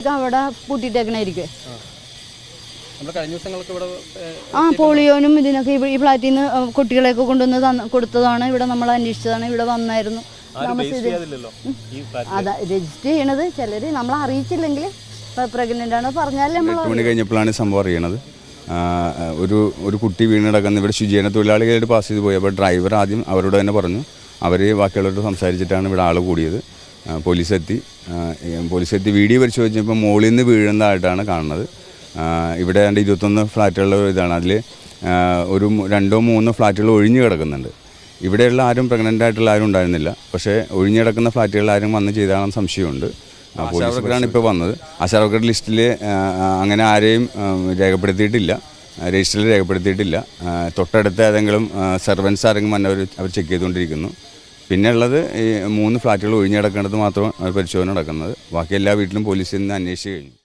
ഇത് അവിടെ പൂട്ടിയിട്ടേക്കണായിരിക്കും നമ്മൾ കഴിഞ്ഞ ദിവസങ്ങൾക്ക് ആ പോളിയോനും ഇതിനൊക്കെ ഈ ഫ്ലാറ്റിൽ നിന്ന് കുട്ടികളെയൊക്കെ കൊണ്ടുവന്ന് തന്ന കൊടുത്തതാണ്. ഇവിടെ നമ്മൾ അന്വേഷിച്ചതാണ്. ഇവിടെ വന്നായിരുന്നു. അതാ രജിസ്റ്റർ ചെയ്യണത് ചിലർ നമ്മൾ അറിയിച്ചില്ലെങ്കിൽ പ്രഗ്നന്റ് ആണ് പറഞ്ഞാൽ നമ്മൾ മണി കഴിഞ്ഞപ്പോഴാണ് സംഭവം അറിയണത്. ഒരു ഒരു കുട്ടി വീണടക്കുന്ന ഇവിടെ ശുചീകരണ തൊഴിലാളികളായിട്ട് പാസ് ചെയ്ത് പോയി. അപ്പോൾ ഡ്രൈവർ ആദ്യം അവരോട് തന്നെ പറഞ്ഞു. അവർ ബാക്കിയുള്ളവരോട് സംസാരിച്ചിട്ടാണ് ഇവിടെ ആൾ കൂടിയത്. പോലീസെത്തി. പോലീസ് എത്തി വീഡിയോ പരിശോധിച്ചപ്പോൾ മുകളിൽ നിന്ന് വീഴുന്നതായിട്ടാണ് കാണുന്നത്. ഇവിടെ രണ്ട് ഇരുപത്തൊന്ന് ഫ്ലാറ്റുകളുടെ ഒരു ഇതാണ്. അതിൽ ഒരു രണ്ടോ മൂന്നോ ഫ്ലാറ്റുകൾ ഒഴിഞ്ഞു കിടക്കുന്നുണ്ട്. ഇവിടെയുള്ള ആരും പ്രഗ്നന്റ് ആയിട്ടുള്ള ആരും ഉണ്ടായിരുന്നില്ല. പക്ഷേ ഒഴിഞ്ഞു കിടക്കുന്ന ഫ്ലാറ്റുകളിൽ ആരും വന്ന് ചെയ്താണെന്ന് സംശയമുണ്ട്. ആശാവർക്കറാണ് ഇപ്പോൾ വന്നത്. ആശാവർക്കർ ലിസ്റ്റിൽ അങ്ങനെ ആരെയും രേഖപ്പെടുത്തിയിട്ടില്ല. രജിസ്റ്ററിൽ രേഖപ്പെടുത്തിയിട്ടില്ല. തൊട്ടടുത്ത ഏതെങ്കിലും സെർവൻസ് ആരെങ്കിലും വന്നവർ അവർ ചെക്ക് ചെയ്തുകൊണ്ടിരിക്കുന്നു. പിന്നെ ഉള്ളത് ഈ മൂന്ന് ഫ്ലാറ്റുകൾ ഒഴിഞ്ഞു കിടക്കേണ്ടത് മാത്രം പരിശോധന നടക്കുന്നത്. ബാക്കി എല്ലാ വീട്ടിലും പോലീസിൽ നിന്ന് അന്വേഷിച്ച് കഴിഞ്ഞു.